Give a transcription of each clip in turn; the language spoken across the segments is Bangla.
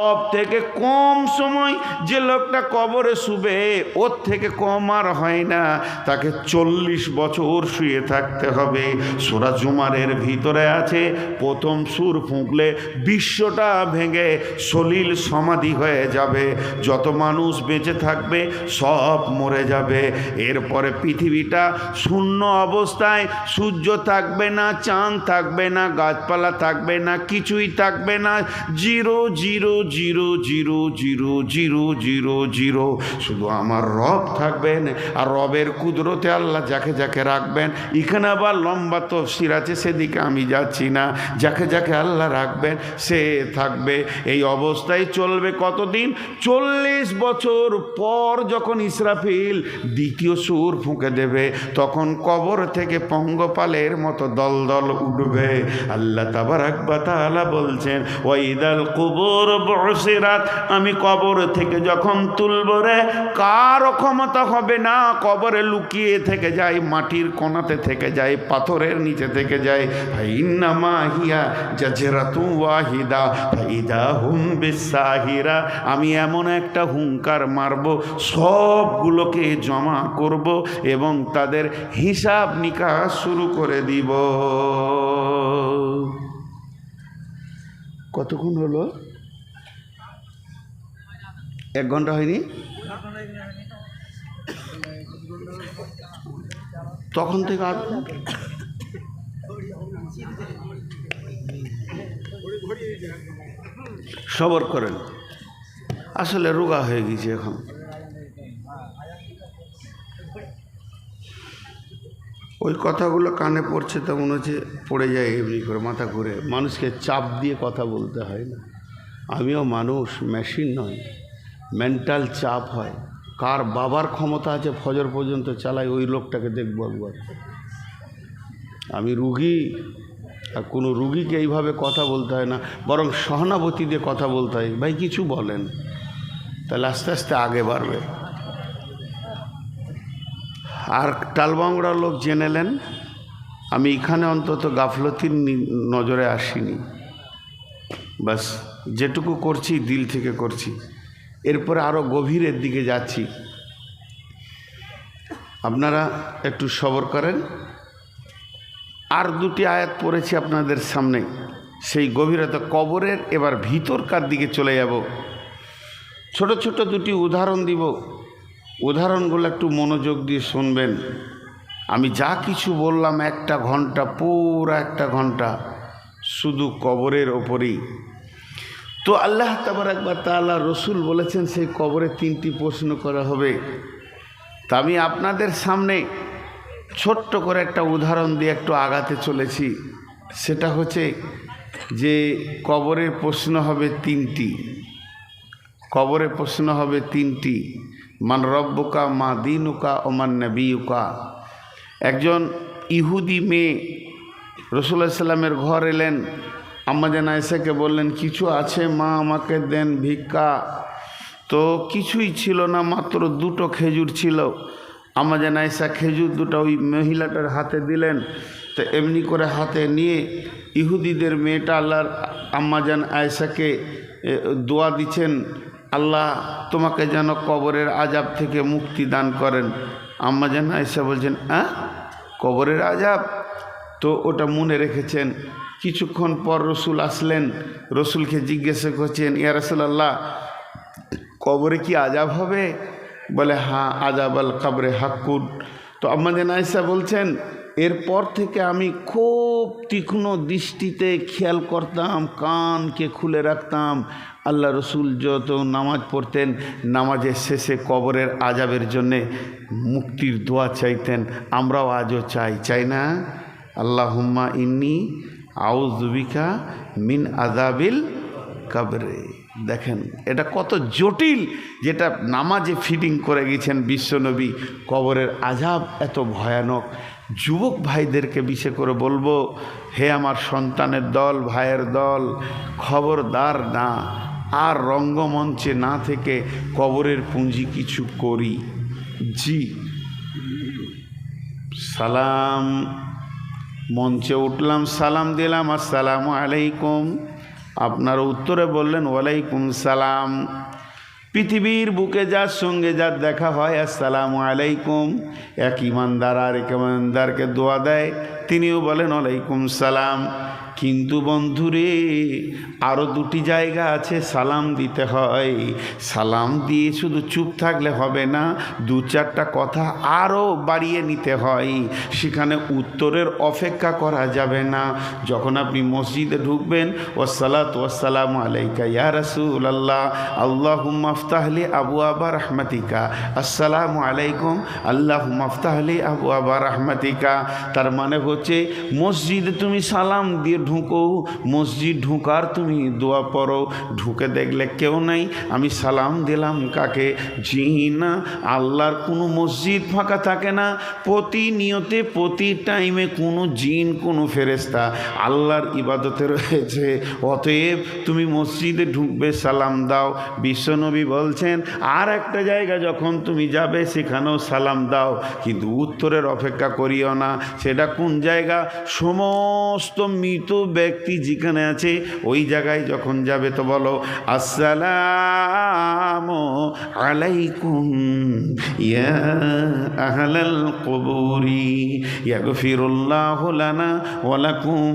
সব থেকে কম সময় যে লোকটা কবরে শুবে, ওর থেকে কম আর হয় না। তাকে চল্লিশ বছর শুয়ে থাকতে হবে। সোরা জুমারের ভিতরে আছে, প্রথম সুর ফুঁকলে বিশ্বটা ভেঙে সলিল সমাধি হয়ে যাবে। যত মানুষ বেঁচে থাকবে, সব মরে যাবে। এরপরে পৃথিবীটা শূন্য অবস্থায়, সূর্য থাকবে না, চাঁদ থাকবে না, গাছপালা থাকবে না, কিছুই থাকবে না, zero zero zero zero zero zero zero zero. শুধু আমার রব থাকবেন, আর রবের কুদরতে আল্লাহ যাকে যাকে রাখবেন। এখানে আবার লম্বা তফসির আছে, সেদিকে আমি যাচ্ছি না। যাকে যাকে আল্লাহ রাখবেন, সে থাকবে। এই অবস্থায় চলবে কতদিন? চল্লিশ বছর পর যখন ইসরাফিল দ্বিতীয় সুর ফুঁকে দেবে, তখন কবর থেকে পঙ্গপালের মতো দল দল উঠবে। আল্লাহ তাবার আকবা তাআলা বলছেন, ওয়াইদাল কুবুর বসিরাত আমি কবর থেকে যখন তুলব রে কারও ক্ষমতা হবে না। কবরে লুকিয়ে থেকে যায় মাটির কোনাতে থেকে যায় পাথরের নিচে থেকে যায় ইন্নামা হিয়া জাজরাতু ওয়াহিদা, ফাইদা হুম বিসাহিরা। আমি এমন একটা হুঙ্কার মারব, সবগুলোকে জমা করব এবং তাদের হিসাব নিকাশ শুরু করে দিব। কতক্ষণ হলো? এক ঘণ্টা হয়নি? তখন থেকে আর সবর করেন। আসলে রোগা হয়ে গেছে এখন। ওই কথাগুলো কানে পড়ছে তো মনে হচ্ছে পড়ে যায় এমনি করে মাথা ঘুরে। মানুষকে চাপ দিয়ে কথা বলতে হয় না। আমিও মানুষ মেশিন নয়। মেন্টাল চাপ হয়। কার বাবার ক্ষমতা আছে ফজর পর্যন্ত চালাই, ওই লোকটাকে দেখব একবার। আমি রুগী, আর কোনো রুগীকে এইভাবে কথা বলতে হয় না, বরং সহানুভূতি দিয়ে কথা বলতে হয়। ভাই, কিছু বলেন। তাহলে আস্তে আস্তে আগে বাড়বে। আর টালবাংড়ার লোক জেনেলেন আমি এখানে অন্তত গাফলতির নজরে আসিনি। বাস যেটুকু করছি, দিল থেকে করছি। এরপরে আরও গভীরের দিকে যাচ্ছি। আপনারা একটু সবর করেন। আর দুটি আয়াত পড়েছি আপনাদের সামনে। সেই গভীরতা কবরের, এবার ভিতরকার দিকে চলে যাব। ছোট ছোট দুটি উদাহরণ দিব। উদাহরণগুলো একটু মনোযোগ দিয়ে শুনবেন। আমি যা কিছু বললাম, একটা ঘণ্টা, পুরো একটা ঘণ্টা শুধু কবরের ওপরেই। তো আল্লাহ তাবার একবার তাল্লাহ রসুল বলেছেন, সেই কবরে তিনটি প্রশ্ন করা হবে। তা আমি আপনাদের সামনে ছোট্ট করে একটা উদাহরণ দিয়ে একটু আগাতে চলেছি। সেটা হচ্ছে যে, কবরের প্রশ্ন হবে তিনটি। কবরে প্রশ্ন হবে তিনটি। মান রব্বকা মা দিনুকা ও মান নবীকা একজন ইহুদি মেয়ে রসুল্লাহ সাল্লামের ঘর এলেন আম্মাজান আয়সাকে বললেন, কিছু আছে মা আমাকে দেন ভিক্ষা? তো কিছুই ছিল না, মাত্র দুটো খেজুর ছিল। আমাজান আয়সা খেজুর দুটো ওই মহিলাটার হাতে দিলেন, তো এমনি করে হাতে নিয়ে ইহুদিদের মেয়েটা আল্লাহর আম্মাজান আয়সাকে দোয়া দিচ্ছেন, আল্লাহ তোমাকে যেন কবরের আজাব থেকে মুক্তি দান করেন। আম্মাজান আয়সা বলছেন হ্যাঁ কবরের আজাব তো ওটা মনে রেখেছেন। কিছুক্ষণ পর রসুল আসলেন, রসুলকে জিজ্ঞাসা করছেন, ইয়া রসুলাল্লাহ, কবরে কি আজাব হবে? বলে হ্যাঁ আজাব আল কবরে হাক্কুন। তো আমাদের নাইসা বলছেন, এরপর থেকে আমি খুব তীক্ষ্ণ দৃষ্টিতে খেয়াল করতাম, কানকে খুলে রাখতাম। আল্লাহ রসুল যত নামাজ পড়তেন, নামাজের শেষে কবরের আজাবের জন্যে মুক্তির দোয়া চাইতেন। আমরাও আজও চাই চাই না? আল্লাহ হুম্মা ইন্নি আউজুবিকা মিন আজাবিল কবরে। দেখেন, এটা কত জটিল যেটা নামাজে ফিডিং করে গেছেন বিশ্বনবী, কবরের আজাব এত ভয়ানক। যুবক ভাইদেরকে বিশেষ করে বলব, হে আমার সন্তানের দল, ভাইয়ের দল, খবরদার না, আর রঙ্গমঞ্চে না থেকে কবরের পুঁজি কিছু করি। জি। সালাম। মঞ্চে উঠলাম, সালাম দিলাম, আসসালামু আলাইকুম। আপনার উত্তরে বললেন, ওয়ালাইকুম সালাম। পৃথিবীর বুকে যার সঙ্গে যার দেখা হয়, আসসালামু আলাইকুম। এক ইমানদার আর এক ইমানদারকে দোয়া দেয়, তিনিও বলেন, ওয়ালাইকুম সালাম। কিন্তু বন্ধুরে আরও দুটি জায়গা আছে, সালাম দিতে হয়। সালাম দিয়ে শুধু চুপ থাকলে হবে না, দু চারটা কথা আরও বাড়িয়ে নিতে হয়। সেখানে উত্তরের অপেক্ষা করা যাবে না। যখন আপনি মসজিদে ঢুকবেন ওসালাত ওয়াসালাম আলাইকা ইয়া রাসুল আল্লাহ আল্লাহ মাফতাহলি আবু আবা রহমাতিকা। আসসালামু আলাইকুম আল্লাহ মাফতাহলি আবু আবা রহমাতিকা। তার মানে হচ্ছে, মসজিদে তুমি সালাম দিয়ে ঢুকো, মসজিদ ঢুকার তুমি দোয়া পড়ো। ঢুকে দেখলে কেউ নাই, আমি সালাম দিলাম কাকে? জি না, আল্লাহর কোনো মসজিদ ফাঁকা থাকে না। প্রতিনিয়তে, প্রতি টাইমে কোনো জিন, কোনো ফেরেস্তা আল্লাহর ইবাদতে রয়েছে। অতএব তুমি মসজিদে ঢুকবে, সালাম দাও। বিশ্বনবী বলছেন, আর একটা জায়গা যখন তুমি যাবে, সেখানেও সালাম দাও। কিন্তু উত্তরের অপেক্ষা করিও না। সেটা কোন জায়গা? সমস্ত মৃত ব্যক্তি যেখানে আছে, ওই জায়গায় যখন যাবে তো বলো, আসসালাম আলাইকুম, ইয়া আহলাল কবুরি, ইয়াগফিরুল্লাহু লানা ওয়া লাকুম,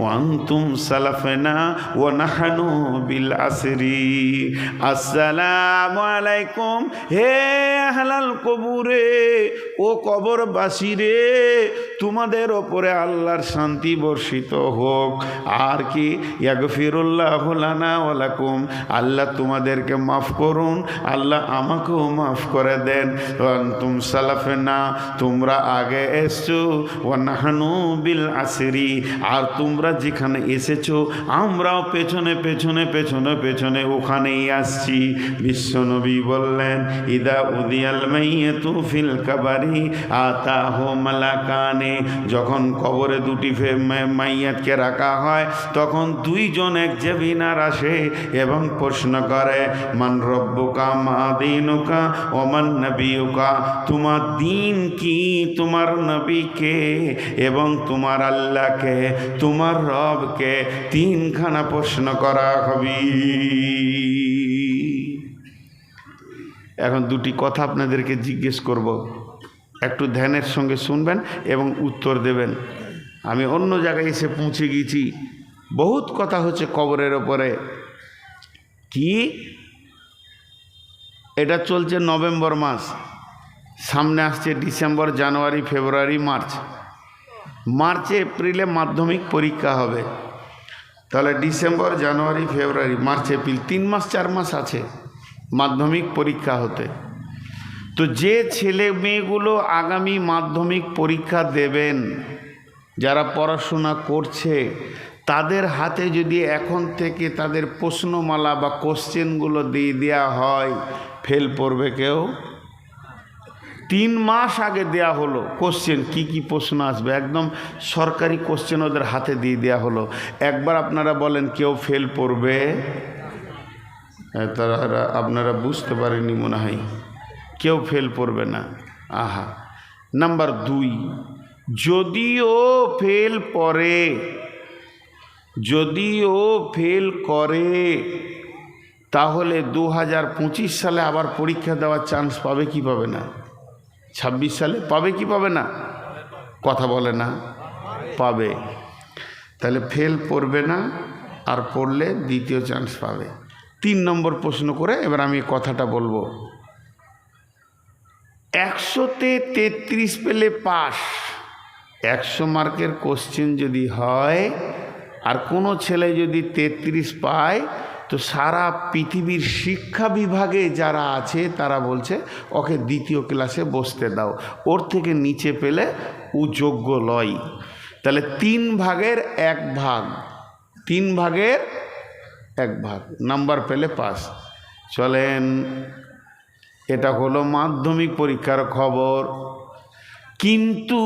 ওয়া আনতুম সালাফনা ওয়া নাহনু বিল আসরি। আসসালামু আলাইকুম, হে আহলাল কবুরে, ও কবরবাসী রে, তোমাদের ওপরে আল্লাহর শান্তি বর্ষিত হোক। আর কি? ইয়াগফিরুল্লাহ লানা ওয়ালাকুম আল্লাহ তোমাদেরকে মাফ করুন। আল্লাহ আমাকেও মাফ করে দেন। তুম সালাফে না তোমরা আগে এসছো। ও নাহানু বিল আসরি। আর তোমরা যেখানে এসেছ, আমরাও পেছনে পেছনে পেছনে পেছনে ওখানেই আসছি। বিশ্বনবী বললেন, ইদা উদিয়াল মাইয়ে তু ফিল কাবারি আতা হো মালাকানে। যখন কবরে দুটি মাইয়াতকে রাখা হয়, তখন দুইজন এক জেবিনার আসে এবং প্রশ্ন করে, মান রব্বুকা, মা দিনুকা ওমান নবীকা তোমার দিন কি? তোমার নবীকে এবং তোমার আল্লাহকে তোমার রবকে তিনখানা প্রশ্ন করা হবি এখন দুটি কথা আপনাদেরকে জিজ্ঞেস করব। একটু ধ্যানের সঙ্গে শুনবেন এবং উত্তর দেবেন। আমি অন্য জায়গায় এসে পৌঁছে গিয়েছি বহুত কথা হচ্ছে কবরের ওপরে। কি? এটা চলছে নভেম্বর মাস। সামনে আসছে ডিসেম্বর, জানুয়ারি, ফেব্রুয়ারি, মার্চ। মার্চে, এপ্রিলে মাধ্যমিক পরীক্ষা হবে। তাহলে ডিসেম্বর, জানুয়ারি, ফেব্রুয়ারি, মার্চ, এপ্রিল, তিন মাস, চার মাস আছে মাধ্যমিক পরীক্ষা হতে। তো যে ছেলে মেয়েগুলো আগামী মাধ্যমিক পরীক্ষা দেবেন যারা পড়াশোনা করছে, তাদের হাতে যদি এখন থেকে তাদের প্রশ্নমালা বা কোশ্চেনগুলো দিয়ে দেওয়া হয়, ফেল পড়বে কেউ? তিন মাস আগে দেয়া হলো কোশ্চেন, কি কি প্রশ্ন আসবে? একদম সরকারি কোশ্চেন ওদের হাতে দিয়ে দেওয়া হলো। একবার আপনারা বলেন, কেউ ফেল পড়বে? তারা, আপনারা বুঝতে পারেনি মনে হয়। কেউ ফেল পড়বে না। আহা। নাম্বার দুই যদিও ফেল পড়ে, যদিও ফেল করে, তাহলে দু হাজার পঁচিশ সালে আবার পরীক্ষা দেওয়ার চান্স পাবে কি পাবে না? ছাব্বিশ সালে পাবে কি পাবে না? কথা বলে না, পাবে। তাহলে ফেল পড়বে না, আর পড়লে দ্বিতীয় চান্স পাবে। তিন নম্বর প্রশ্ন করে এবার আমি কথাটা বলব। একশোতে তেত্রিশ পেলে পাস একশো মার্কের কোশ্চেন যদি হয়, আর কোনো ছেলে যদি তেত্রিশ পায়, তো সারা পৃথিবীর শিক্ষা বিভাগে যারা আছে, তারা বলছে, ওকে দ্বিতীয় ক্লাসে বসতে দাও। ওর থেকে নিচে পেলে ও যোগ্য লয়। তাহলে তিন ভাগের এক ভাগ, তিন ভাগের এক ভাগ, নাম্বার পেলে পাস। চলেন, এটা হলো মাধ্যমিক পরীক্ষার খবর। কিন্তু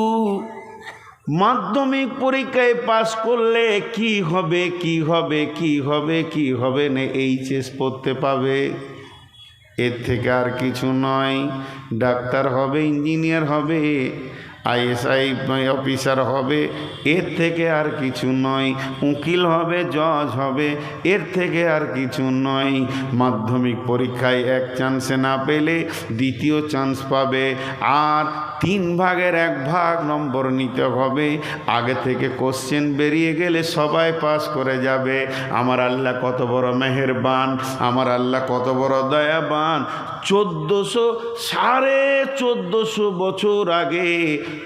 মাধ্যমিক পরীক্ষায় পাশ করলে কি হবে কি হবে কি হবে কি হবে না এইচএস পড়তে পাবে? এর থেকে আর কিছু নয়। ডাক্তার হবে, ইঞ্জিনিয়ার হবে, আইএসআই অফিসার হবে, এর থেকে আর কিছু নয়। উকিল হবে, জজ হবে, এর থেকে আর কিছু নয়। মাধ্যমিক পরীক্ষায় এক চান্সে না পেলে দ্বিতীয় চান্স পাবে। আর তিন ভাগের এক ভাগ নম্বর নিতে হবে। আগে থেকে কোশ্চেন বেরিয়ে গেলে সবাই পাস করে যাবে। আমার আল্লাহ কত বড় মেহেরবান, আমার আল্লাহ কত বড় দয়াবান। চোদ্দোশো সাড়ে চোদ্দোশো বছর আগে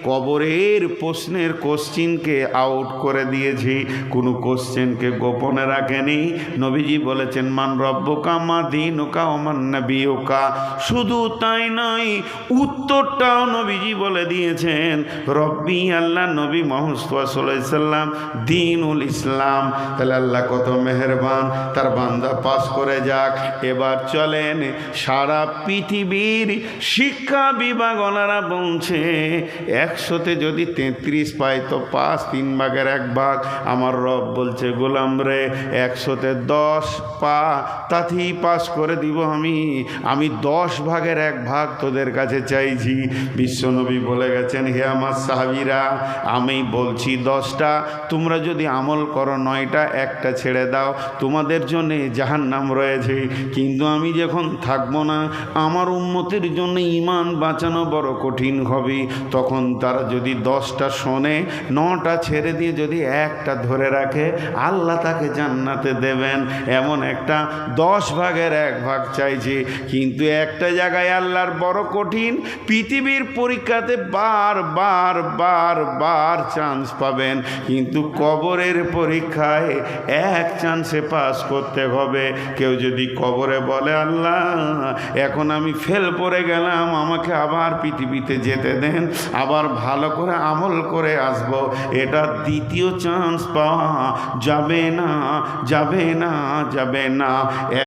কবরের প্রশ্নের কোশ্চিনকে আউট করে দিয়েছি। কোনো কোশ্চেনকে গোপনে রাখেনি। নবীজি বলেছেন, মান রব্বকা মা দিন ওকা নবী ওকা শুধু তাই নয়, উত্তরটাও নবীজি বলে দিয়েছেন, রব্বি আল্লাহ নবী মোহাম্মদ সাল্লাম, দিনুল ইসলাম। তাহলে আল্লাহ কত মেহেরবান, তার বান্দা পাস করে যাক। এবার চলেন, সারা পৃথিবীর শিক্ষা বিভাগ ওনারা বলছে, একশোতে যদি তেত্রিশ পাই তো পাস তিন ভাগের এক ভাগ। আমার রব বলছে, গোলাম রে, একশোতে দশ পা, তাতেই পাস করে দিব আমি। আমি দশ ভাগের এক ভাগ তোদের কাছে চাইছি। বিশ্বনবী বলে গেছেন, হে আমার সাহাবিরা, আমি বলছি দশটা। তোমরা যদি আমল করো নয়টা, একটা ছেড়ে দাও। তোমাদের জন্যে জাহান নাম রয়েছে। কিন্তু আমি যখন থাকব না, আমার উন্মতির জন্য ইমান বাঁচানো বড় কঠিন হবে। তখন তারা যদি দশটা শোনে, নটা ছেড়ে দিয়ে যদি একটা ধরে রাখে, আল্লাহ তাকে জান্নাতে দেবেন। এমন একটা দশ ভাগের এক ভাগ চাইছে। কিন্তু একটা জায়গায় আল্লাহর বড় কঠিন, পৃথিবীর পরীক্ষাতে বার বার বার বার চান্স পাবেন। কিন্তু কবরের পরীক্ষায় এক চান্সে পাস করতে হবে। কেউ যদি কবরে বলে, আল্লাহ, এখন আমি ফেল পড়ে গেলাম, আমাকে আবার পৃথিবীতে যেতে দেন, আবার ভালো করে আমল করে আসব। এটা দ্বিতীয় চান্স পাওয়া যাবে না যাবে না যাবে না।